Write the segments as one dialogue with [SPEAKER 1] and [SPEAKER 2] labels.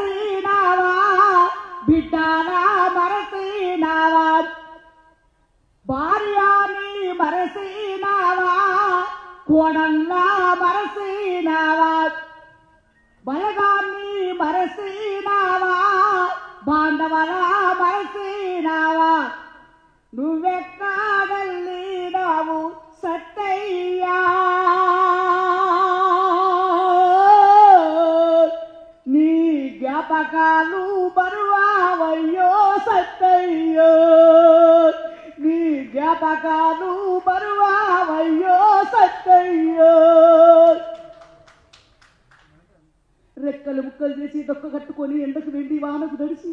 [SPEAKER 1] மரத்தீனாவா விட்டானா மரத்தீனாவா பாரியானி மரசீனாவா கோணல்லா மரசீனாவா பலகாமி மரசீனாவா ಬಾಂಧವರ ಬಯಸಿನವ ನುವ್ವೆಕ್ಕ జ్ఞాపకాలు బరువావయ్యో సత్తయ్యో. నీ జ్ఞాపకాలు బరువావయ్యో సత్తయ్యో. రెక్కలు ముక్కలు చేసి దొక్క కట్టుకొని ఎండకు వెండి వానకు నడిచి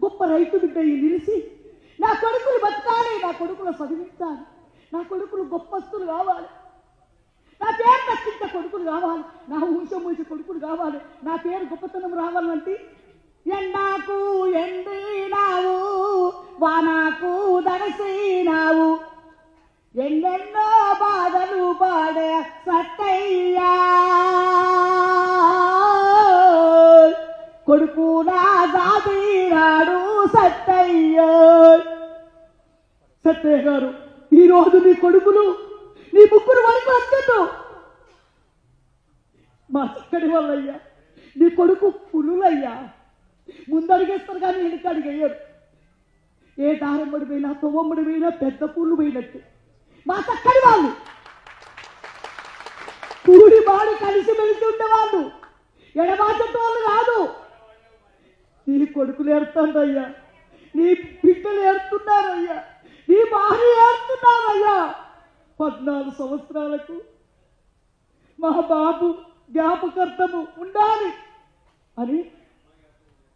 [SPEAKER 1] గొప్ప రైతు బిడ్డ నిలిచి నా కొడుకులు బతకాలి నా కొడుకులు చదివించాలి నా కొడుకులు గొప్పస్తులు కావాలి. నా పేరు తక్కింత కొడుకులు కావాలి. నా ఊంచం మూసి కొడుకులు కావాలి. నా పేరు గొప్పతనం రావాలంటే ఎండాకు ఎండినావు వానాకు దడసినావు. ఎన్నెన్నో బాధలు పాడే సత్తయ్యా. కొడుకు నా జాబీరాడు సత్తయ్య. సత్తయ్య గారు ఈరోజు మీ నీ కొడుకులు నీ ముగ్గురు వరకు వచ్చారు మా చక్కడి వాళ్ళయ్యా నీ కొడుకు పులులయ్యా. ముందడిగేస్తారు కానీ వెనక అడిగయ్యారు ఏ దారమ్మడి పోయినా తొవ్వమ్మడి పోయినా పెద్ద పూలు పోయినట్టు. మా చక్కడి వాళ్ళు. కూడి బాడు కలిసి మెలిసి ఉండేవాళ్ళు. ఎడబాటోళ్ళు కాదు. నీ కొడుకులు ఏడుతుందయ్యా నీ బిడ్డలు ఏడుతున్నారయ్యా నీ భార్య ఏడుతున్నారయ్యా పద్నాలుగు సంవత్సరాలకు మా బాబు జ్ఞాపకర్తము ఉండాలి అని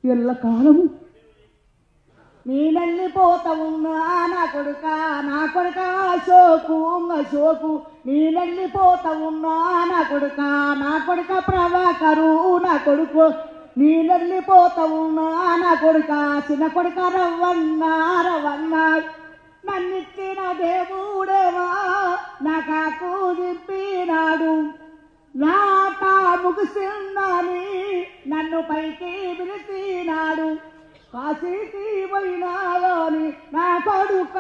[SPEAKER 1] ఎల్లకాలము నీళ్ళల్లి పోత ఉన్నా నా కొడుక నా కొడుక అశోకు అశోకు. ఉన్నా నా కొడుక నా కొడుక ప్రభాకరు నా కొడుకు. నేనెళ్ళిపోతావున్నా నా కొడుక చిన్న కొడుక రవ్వన్న రవ్వన్న. నన్నిచ్చిన దేవుడే నా కాకు దింపినాడు నాట ముగిసిందని నన్ను పైకి పిలిచినాడు. కాశీకి పోయినాలోని నా కొడుక.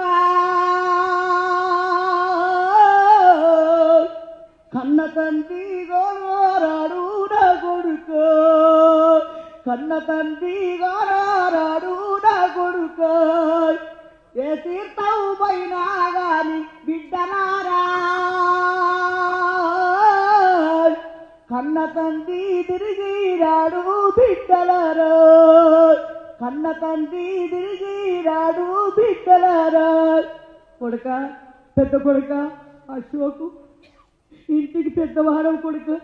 [SPEAKER 1] కన్న తండ్రి గోరాడు నా కొడుక. కన్న తండ్రి గోరాడు నా కొడుక. ఏ తీర్థం పోయినా గాని బిడ్డనా తండ్రి తిరిగి రాడు బిడ్డలారా. కన్న తండ్రి తిరిగిరాడు బిడ్డలారా. కొడుక పెద్ద కొడుక అశోకు ఇంటికి పెద్దవారం కొడుకు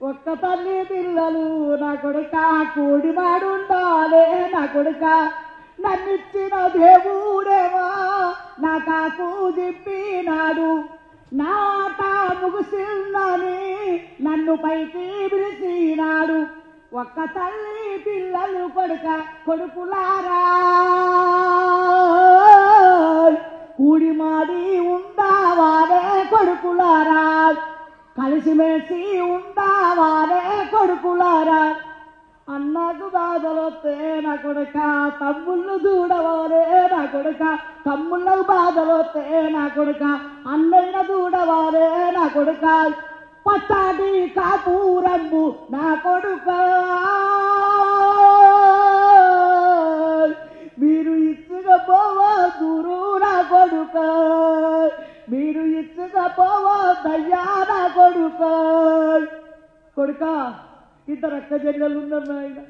[SPEAKER 1] ఒక్క తల్లి పిల్లలు నా కొడుక కోడి ఉండాలే నా కొడుక నన్నిచ్చిన దేవుడేవా? నా కాకు చెప్పినాడు నాట ముగిసిన నన్ను పైకి పిలిచినాడు. ఒక్క తల్లి పిల్లలు కొడుక కొడుకులారా. కూడి మాడి ఉండావారే కొడుకులారా. కలిసిమేసి ఉండావారే కొడుకులారా. అన్నకు బాధలొస్తే నా కొడుక తమ్ముళ్ళు దూడవారే నా కొడుక తమ్ముళ్ళకు బాధలొస్తే నా కొడుక అన్నయ్య దూడవారే నా కొడుక. పచ్చడి కాపూరంబు నా కొడుక. మీరు ఇచ్చుగా గురు దూరు నా కొడుక. మీరు ఇచ్చుగా దయ్యా నా కొడుక. కొడుక ఇద్దరు అక్క చెల్లెలు ఉన్నారు నాయన.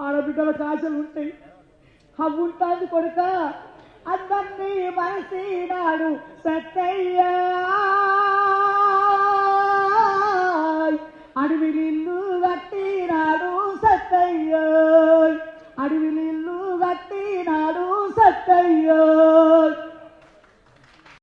[SPEAKER 1] ఆడబిడ్డలకు ఉంటాయి. అవి ఉంటుంది కొడుక. అందరినీ మరసినాడు సత్తయ్యా. అడవిలిల్లు కట్టినాడు సత్తయ్య అడవిలి